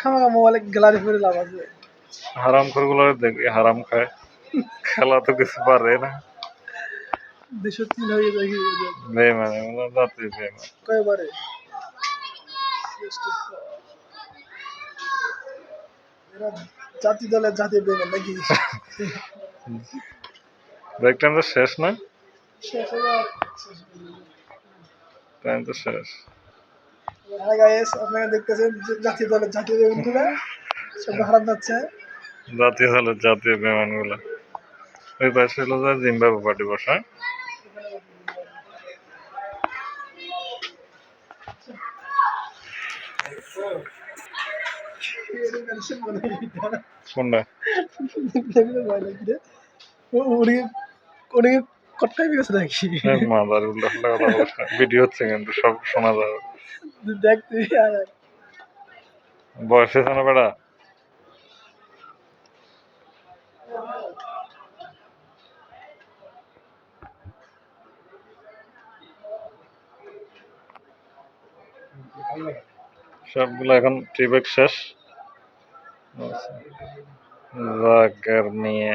খামাখা মোবাইলে গ্যালারি করে লাভ আছে। হারাম করগুলো দেখি হারাম খায়। খেলা তো কিছু পারে না। দুশো তিন হয়ে যায় বেমান এগুলো জাতি বেমান কয়বারে? এরা জাতি দলের জাতি বেমেন নাকি? দেখলাম তো শেষ না? শেষ টাইম তো শেষ। হ্যাঁ গাইস আপনারা দেখতেছেন যে জাতীয় দলের জাতীয় বেগুনগুলো সব হারাম যাচ্ছে। জাতীয় হলো জাতীয় বেমানগুলো ওই পাশে হলো যে জিম্বাবু পার্টি বসা। কোনটা? উনি কটকাই গেছে নাকি? মাদার উল্টা কথা ভিডিও হচ্ছে কিন্তু সব শোনা যাবে। দেখ তুই বয়স হয়েছে না বেড়া সবগুলো এখন ট্রিপেক শেষ। জাগার নিয়ে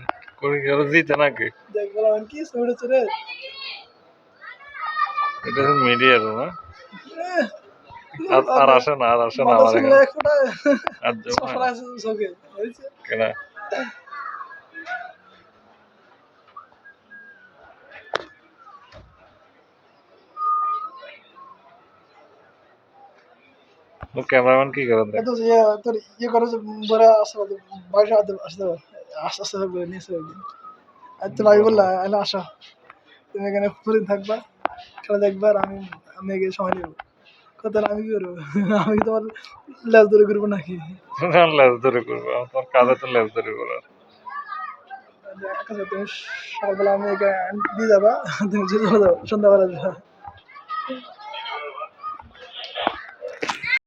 জিতে নাকি? দেখ কি ছড়ে এটা আর আসে না আর আসে না আমার আর কেনা? ও ক্যামেরাম্যান কি করেন দেখ? ইয়ে তোর ইয়ে করে আসতে পারবে বাড়িতে আসতে পারবে আস্তে আস্তে থাকবে নিয়ে পারবে আর তুমি আমি বললাম এলে আসো। তুমি এখানে প্রতিদিন থাকবা খেলা দেখবা আর আমি আমি এগিয়ে সময় নেব। কত আমি কি করব? আমি কি তোমার লেজ ধরে করব নাকি? লেজ ধরে করব তোমার কাজে তো লেজ ধরে করো আচ্ছা সকালবেলা আমি দিয়ে যাবা তুমি চলে যাব সন্ধ্যাবেলা যাবা।